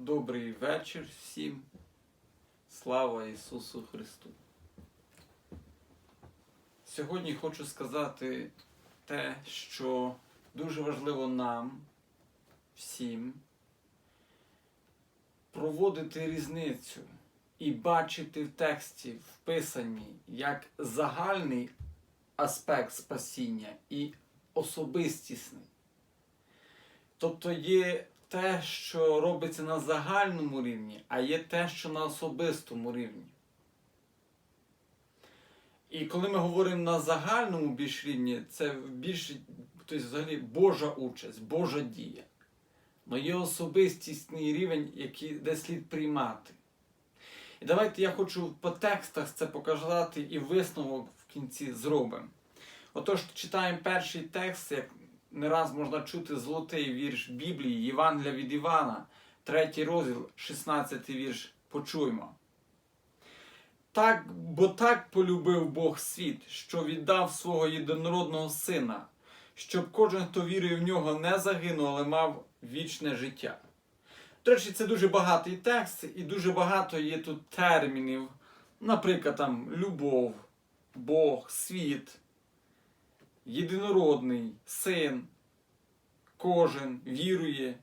Добрий вечір всім. Слава Ісусу Христу. Сьогодні хочу сказати те, що дуже важливо нам всім проводити різницю і бачити в тексті вписані як загальний аспект спасіння і особистісний. Тобто є те, що робиться на загальному рівні, а є те, що на особистому рівні. І коли ми говоримо на загальному більш рівні, це більш тобто, взагалі Божа участь, Божа дія. Но є особистісний рівень, який де слід приймати. І давайте я хочу по текстах це показати і висновок в кінці зробимо. Отож, читаємо перший текст, як не раз можна чути золотий вірш Біблії, Євангелія від Івана, третій розділ, 16 вірш. Почуємо. Так, бо так полюбив Бог світ, що віддав свого єдинородного сина, щоб кожен, хто вірує в нього, не загинув, але мав вічне життя. До речі, це дуже багатий текст, і дуже багато є тут термінів, наприклад, там любов, Бог, світ єдинородний син, кожен вірує,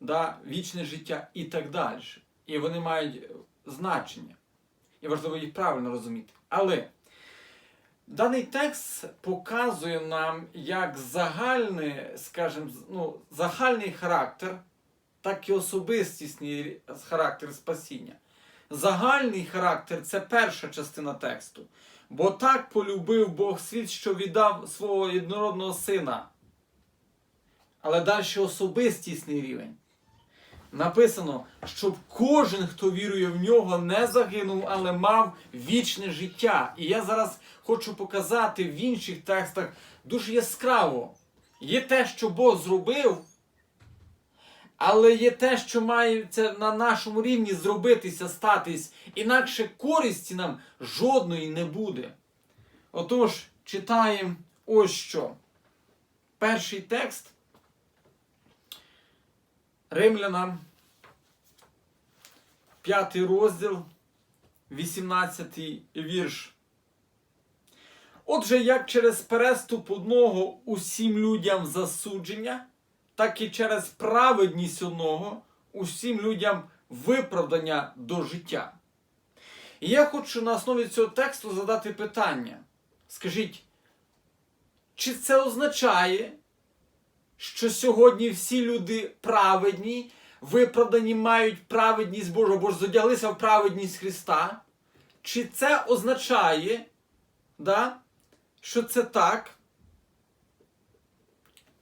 да, вічне життя і так далі. І вони мають значення. І важливо їх правильно розуміти. Але даний текст показує нам як загальний, скажімо, ну, загальний характер, так і особистісний характер спасіння. Загальний характер це перша частина тексту. Бо так полюбив Бог світ, що віддав свого єдинородного сина. Але далі особистісний рівень. Написано, щоб кожен, хто вірує в нього, не загинув, але мав вічне життя. І я зараз хочу показати в інших текстах дуже яскраво. Є те, що Бог зробив, але є те, що має це на нашому рівні зробитися, статись, інакше користі нам жодної не буде. Отож, читаємо ось що. Перший текст Римлянам, 5 розділ, 18 вірш. Отже, як через переступ одного усім людям засудження, так і через праведність одного усім людям виправдання до життя. І я хочу на основі цього тексту задати питання. Скажіть, чи це означає, що сьогодні всі люди праведні, виправдані мають праведність Божу, бо ж зодяглися в праведність Христа? Чи це означає, да, що це так?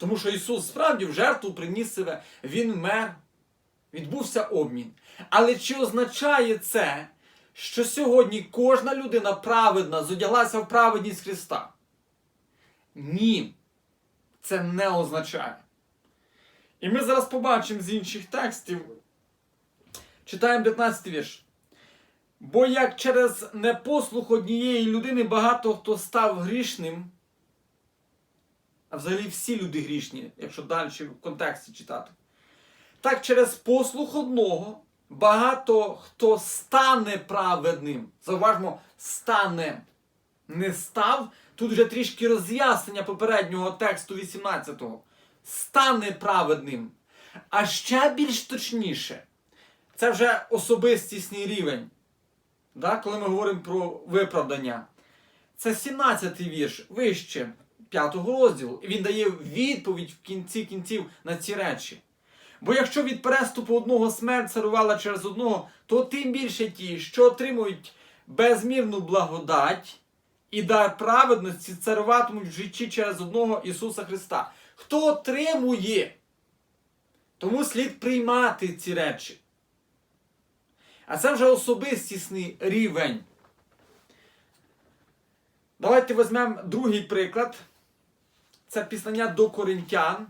Тому що Ісус справді в жертву приніс себе, Він мер, відбувся обмін. Але чи означає це, що сьогодні кожна людина праведна зодяглася в праведність Христа? Ні, це не означає. І ми зараз побачимо з інших текстів. Читаємо 19 вірш. Бо як через непослух однієї людини багато хто став грішним, а взагалі всі люди грішні, якщо далі в контексті читати. Так через послух одного багато хто стане праведним. Зауважмо, стане. Не став. Тут вже трішки роз'яснення попереднього тексту 18-го. Стане праведним. А ще більш точніше, це вже особистісний рівень. Да? Коли ми говоримо про виправдання. Це 17-й вірш вище. 5 розділу. І він дає відповідь в кінці кінців на ці речі. Бо якщо від переступу одного смерть царувала через одного, то тим більше ті, що отримують безмірну благодать і дар праведності, царуватимуть в житті через одного Ісуса Христа. Хто отримує, тому слід приймати ці речі. А це вже особистісний рівень. Давайте візьмемо другий приклад. Це післання до Коринтян,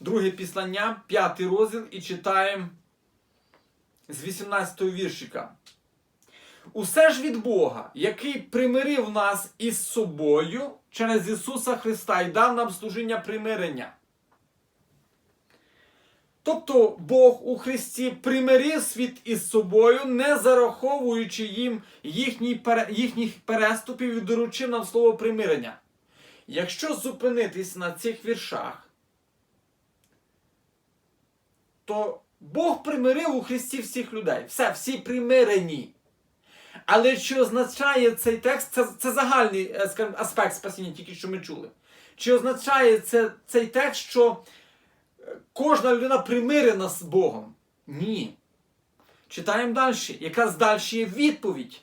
друге післання, п'ятий розділ, і читаємо з 18 віршика. Усе ж від Бога, який примирив нас із собою через Ісуса Христа і дав нам служіння примирення. Тобто Бог у Христі примирив світ із собою, не зараховуючи їм їхніх переступів і доручив нам слово примирення. Якщо зупинитись на цих віршах, то Бог примирив у Христі всіх людей. Все, всі примирені. Але чи означає цей текст, це, це загальний е, скажімо, аспект спасіння, тільки що ми чули. Чи означає це, цей текст, що е, кожна людина примирена з Богом? Ні. Читаємо далі. Якраз далі є відповідь.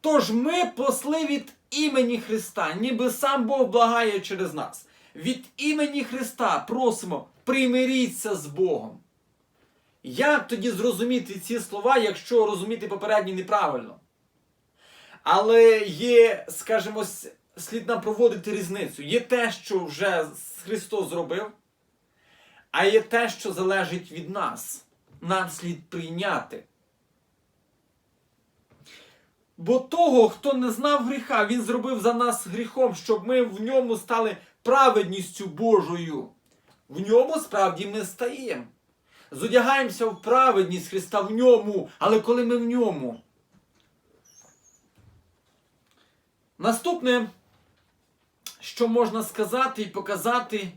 Тож ми посли від імені Христа, ніби сам Бог благає через нас. Від імені Христа просимо, примиріться з Богом. Як тоді зрозуміти ці слова, якщо розуміти попередні неправильно? Але є, скажімо, слід нам проводити різницю. Є те, що вже Христос зробив, а є те, що залежить від нас. Нам слід прийняти. Бо того, хто не знав гріха, він зробив за нас гріхом, щоб ми в ньому стали праведністю Божою. В ньому справді ми стаємо. Зодягаємося в праведність Христа в ньому, але коли ми в ньому. Наступне, що можна сказати і показати,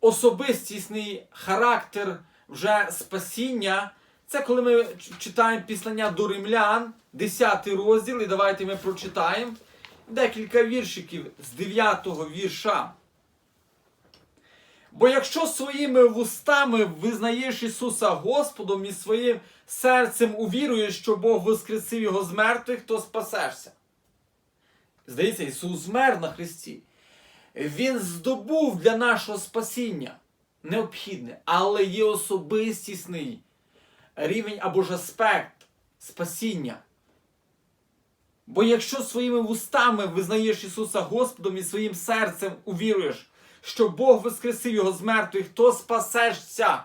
особистісний характер вже спасіння. Це коли ми читаємо післання до римлян, 10 розділ, і давайте ми прочитаємо декілька віршиків з 9 вірша. Бо якщо своїми вустами визнаєш Ісуса Господом і своїм серцем увіруєш, що Бог воскресив Його з мертвих, то спасешся. Здається, Ісус змер на Христі. Він здобув для нашого спасіння необхідне, але є особистісний рівень або ж аспект спасіння. Бо якщо своїми вустами визнаєш Ісуса Господом і своїм серцем увіруєш, що Бог воскресив Його з мертвих, то спасешся.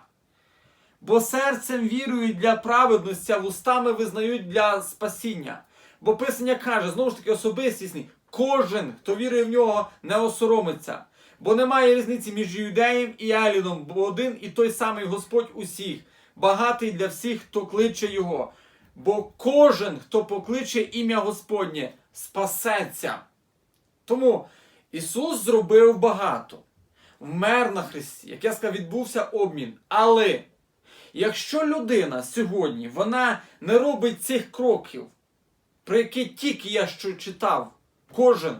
Бо серцем вірують для праведності, а вустами визнають для спасіння. Бо Писання каже, знову ж таки, особистісний, кожен, хто вірує в нього, не осоромиться. Бо немає різниці між юдеєм і Еліном, бо один і той самий Господь усіх, багатий для всіх, хто кличе Його. Бо кожен, хто покличе ім'я Господнє, спасеться. Тому Ісус зробив багато, вмер на Христі, як я сказав, відбувся обмін. Але якщо людина сьогодні вона не робить цих кроків, про які тільки я що читав, кожен,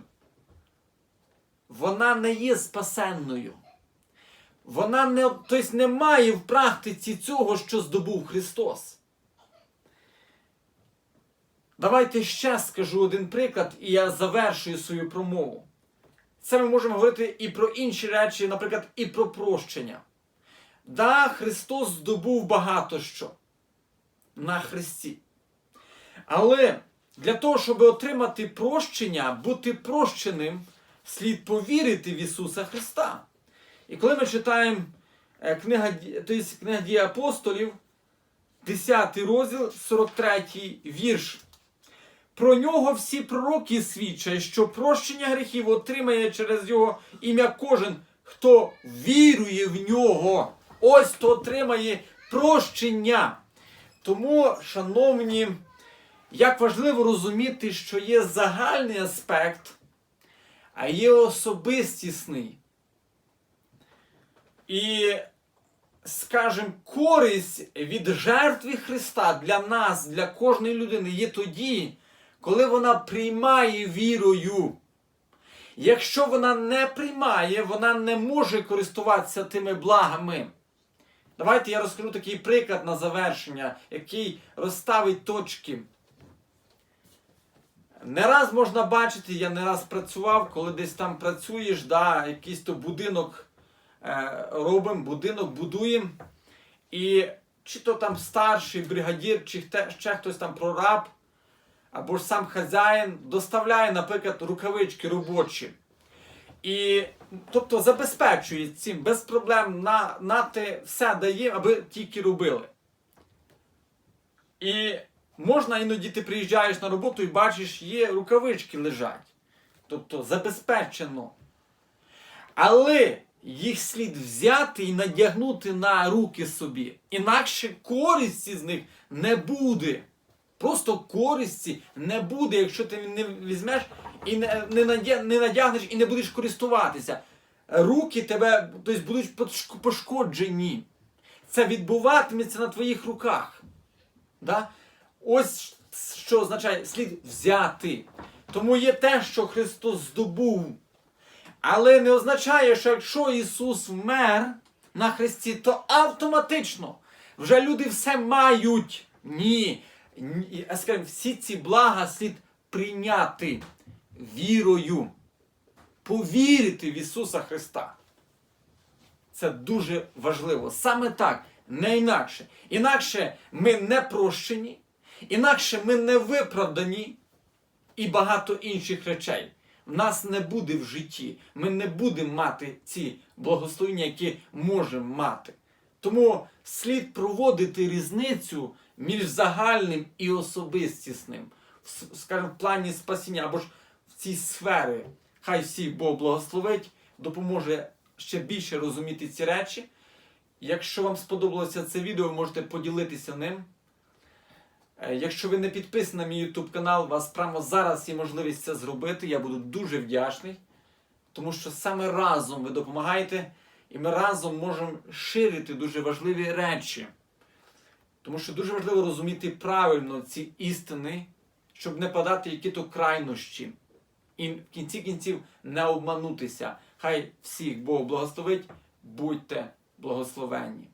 вона не є спасенною. Вона не, тобто не має в практиці цього, що здобув Христос. Давайте ще скажу один приклад, і я завершую свою промову. Це ми можемо говорити і про інші речі, наприклад, і про прощення. Да, Христос здобув багато що на Христі. Але для того, щоб отримати прощення, бути прощеним, слід повірити в Ісуса Христа. І коли ми читаємо е, книга, тобто, книга дії апостолів, 10 розділ, 43 вірш. Про нього всі пророки свідчать, що прощення гріхів отримає через його ім'я кожен, хто вірує в нього. Ось хто отримає прощення. Тому, шановні, як важливо розуміти, що є загальний аспект, а є особистісний. І, скажімо, користь від жертви Христа для нас, для кожної людини є тоді, коли вона приймає вірою. Якщо вона не приймає, вона не може користуватися тими благами. Давайте я розкажу такий приклад на завершення, який розставить точки. Не раз можна бачити, я не раз працював, коли десь там працюєш, да, якийсь то будинок робимо, будинок будуємо. І чи то там старший бригадір, чи ще хтось там прораб, або ж сам хазяїн доставляє, наприклад, рукавички робочі. І тобто забезпечує цим без проблем на, на те все дає, аби тільки робили. І можна іноді ти приїжджаєш на роботу і бачиш, є рукавички лежать. Тобто забезпечено. Але їх слід взяти і надягнути на руки собі. Інакше користі з них не буде. Просто користі не буде, якщо ти не візьмеш і не, не, надя- не надягнеш і не будеш користуватися. Руки тебе тобто, будуть пошкоджені. Це відбуватиметься на твоїх руках. Да? Ось що означає слід взяти. Тому є те, що Христос здобув. Але не означає, що якщо Ісус вмер на Христі, то автоматично вже люди все мають. Ні. Скажімо, всі ці блага слід прийняти вірою, повірити в Ісуса Христа. Це дуже важливо. Саме так, не інакше. Інакше ми не прощені, інакше ми не виправдані і багато інших речей. В нас не буде в житті. Ми не будемо мати ці благословення, які можемо мати. Тому слід проводити різницю між загальним і особистісним, скажімо, в плані спасіння або ж в цій сфері. Хай всіх Бог благословить, допоможе ще більше розуміти ці речі. Якщо вам сподобалося це відео, можете поділитися ним. Е, Якщо ви не підписані на мій YouTube канал, у вас прямо зараз є можливість це зробити. Я буду дуже вдячний, тому що саме разом ви допомагаєте, і ми разом можемо ширити дуже важливі речі. Тому що дуже важливо розуміти правильно ці істини, щоб не падати які-то крайнощі. І в кінці кінців не обманутися. Хай всіх Бог благословить, будьте благословенні.